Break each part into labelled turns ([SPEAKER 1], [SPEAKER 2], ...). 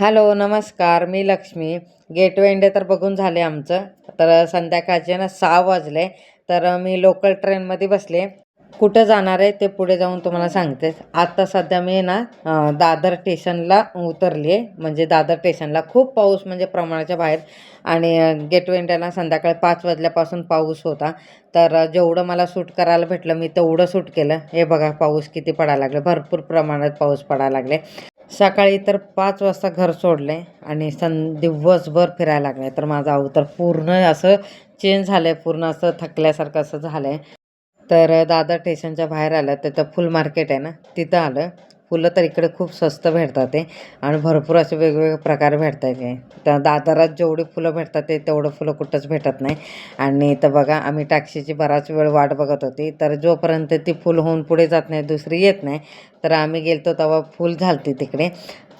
[SPEAKER 1] Hello नमस्कार. मी Lakshmi. Gateway India तर बघून झाले आमचं. तर संध्याकाळचे ना सहा वाजले. तर मी लोकल ट्रेनमध्ये बसले. कुठं जाणार आहे ते पुढे जाऊन तुम्हाला सांगते. आता सध्या मी ना दादर स्टेशनला उतरली आहे म्हणजे दादर स्टेशनला खूप पाऊस म्हणजे प्रमाणाच्या बाहेर. आणि गेटवे इंडियाला संध्याकाळी पाच वाजल्यापासून पाऊस होता. तर जेवढं मला सूट करायला भेटलं मी तेवढं सूट केलं. हे बघा पाऊस किती पडायला लागले. भरपूर प्रमाणात पाऊस पडायला लागले. सकाळी तर पाच वाजता घर सोडले आणि सं दिवसभर फिरायला लागले. तर माझं अवतर पूर्ण असं चेंज झालं आहे पूर्ण असं थकल्यासारखं असं झालं आहे तर दादर स्टेशनच्या बाहेर आलं तिथं फुल मार्केट आहे ना तिथं आलं. फुलं तर इकडे खूप स्वस्त भेटतात आहे आणि भरपूर असे वेगवेगळे प्रकार भेटतात ते त्या दादरात जेवढी फुलं भेटतात ते तेवढं फुलं कुठंच भेटत नाही. आणि तर बघा आम्ही टॅक्सीची बराच वेळ वाट बघत होती. तर जोपर्यंत ती फुल होऊन पुढे जात नाही दुसरी येत नाही तर आम्ही गेलतो तेव्हा फुल झालती तिकडे.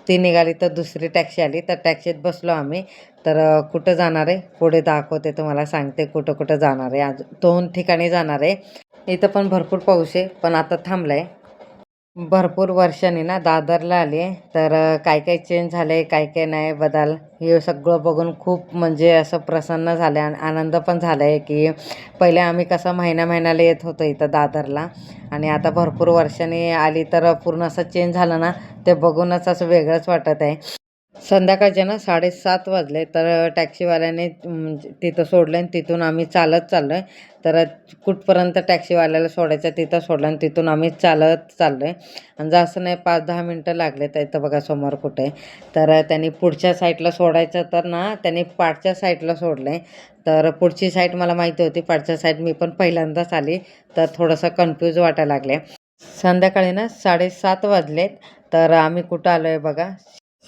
[SPEAKER 1] ती निघाली तर दुसरी टॅक्सी आली. तर टॅक्सीत बसलो आम्ही. तर कुठं जाणार आहे? पुढे दाखवते तुम्हाला सांगते कुठं कुठं जाणार आहे. आज दोन ठिकाणी जाणार आहे. इथं पण भरपूर पाऊस आहे पण आता थांबला आहे भरपूर वर्षांनी ना दादरला आले. तर काय काय चेंज झाले काय काय नाही बदल हे सगळं बघून खूप म्हणजे असं प्रसन्न झालं. आणि आनंद पण झाला आहे की पहिले आम्ही कसं महिन्या महिन्याला येत होतो इथं दादरला. आणि आता भरपूर वर्षांनी आली तर पूर्ण असं चेंज झालं ना ते बघूनच असं वेगळंच वाटत आहे. संध्याकाळचे ना साडेसात वाजले तर टॅक्सीवाल्याने तिथं सोडलं आणि तिथून आम्ही चालत चाललो आहे तर कुठपर्यंत टॅक्सीवाल्याला सोडायचं तिथं सोडलं आणि तिथून आम्ही चालत चाललो आहे आणि जास्त नाही पाच दहा मिनटं लागले तर इथं बघा समोर कुठे. तर त्यांनी पुढच्या साईडला सोडायचं तर ना त्यांनी पाठच्या साईडला सोडलं आहे तर पुढची साईड मला माहिती होती पाठच्या साईड मी पण पहिल्यांदाच आली तर थोडंसं कन्फ्यूज वाटायला लागले. संध्याकाळी ना साडेसात वाजलेत तर आम्ही कुठं आलो आहे बघा.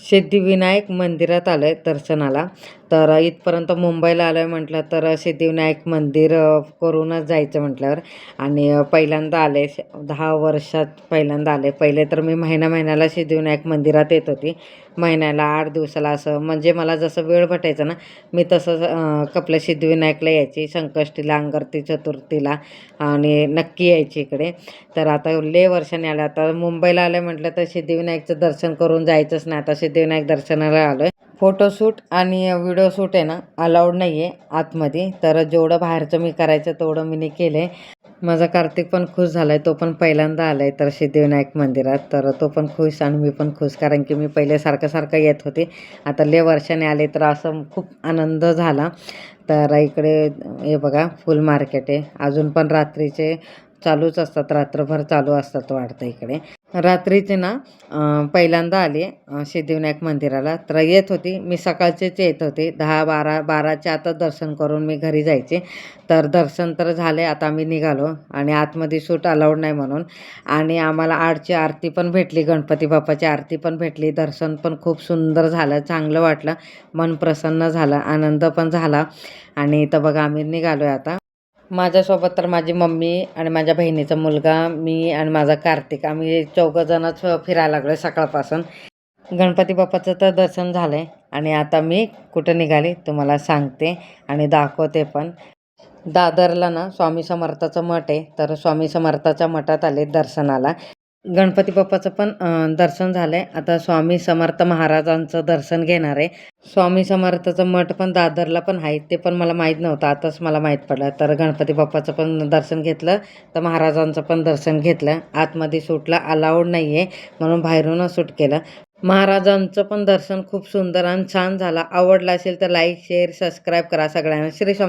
[SPEAKER 1] सिद्धिविनायक मंदिरात आलं आहे दर्शनाला. तर इथपर्यंत मुंबईला आलो आहे म्हटलं तर सिद्धिविनायक मंदिर करूनच जायचं म्हटल्यावर. आणि पहिल्यांदा आले दहा वर्षात पहिल्यांदा आले. पहिले तर मी महिना महिन्याला सिद्धिविनायक मंदिरात येत होती. महिन्याला आठ दिवसाला असं. म्हणजे मला जसं वेळ भेटायचा ना मी तसं कपल्या सिद्धिविनायकला यायची संकष्टीला अंगरती चतुर्थीला आणि नक्की यायची इकडे. तर आता लय वर्षाने आलं. आता मुंबईला आलं म्हटलं तर सिद्धिविनायकचं दर्शन करून जायचंच नाही. आता सिद्धिविनायक दर्शनाला आलो आहे फोटोशूट आणि व्हिडिओ सूट आहे ना अलाउड नाही आहे आतमध्ये. तर जेवढं बाहेरचं मी करायचं तेवढं मी केलं आहे माझा कार्तिक पण खुश झाला आहे तो पण पहिल्यांदा आला आहे तर सिद्धिविनायक मंदिरात. तर तो पण खुश आणि मी पण खुश कारण की मी पहिले सारखं सारखं येत होते. आता लय वर्षाने आले तर असं खूप आनंद झाला. तर इकडे हे बघा फुल मार्केट आहे. अजून पण रात्रीचे चालूच असतात रात्रभर चालू असतात वाटतं इकडे. रात्रीचे ना पहिल्यांदा आले सिद्धिविनायक मंदिराला. तर येत होती. मी सकाळचेच येत होते. दहा बारा बाराच्या आतच दर्शन करून मी घरी जायचे. तर दर्शन तर झाले. आता आम्ही निघालो आणि आतमध्ये सूट अलाउड नाही म्हणून. आणि आम्हाला आठची आरती पण भेटली. गणपती बाप्पाची आरती पण भेटली. दर्शन पण खूप सुंदर झालं. चांगलं वाटलं. मन प्रसन्न झालं. आनंद पण झाला. आणि इथं बघा आम्ही निघालो आहे आता. माझ्यासोबत तर माझी मम्मी आणि माझ्या बहिणीचा मुलगा मी आणि माझा कार्तिक. आम्ही चौघंजणच फिरायला लागलो सकाळपासून. गणपती बाप्पाचं तर दर्शन झालं आहे आणि आता मी कुठं निघाली तुम्हाला सांगते आणि दाखवते पण. दादरला ना स्वामी समर्थाचं मठ आहे तर स्वामी समर्थाच्या मठात आले दर्शनाला. गणपती बाप्पाचं पण दर्शन झालं आहे आता स्वामी समर्थ महाराजांचं दर्शन घेणार आहे. स्वामी समर्थाचं मठ पण दादरला पण आहे. ते पण मला माहीत नव्हतं. आताच मला माहीत पडलं. तर गणपती बाप्पाचं पण दर्शन घेतलं. तर महाराजांचं पण दर्शन घेतलं. आतमध्ये सूटला. अलाउड नाही आहे म्हणून बाहेरूनच सूट केलं. महाराजांचं पण दर्शन खूप सुंदर आणि छान झालं. आवडलं असेल तर लाईक शेअर सबस्क्राईब करा सगळ्यांना. श्री स्वामी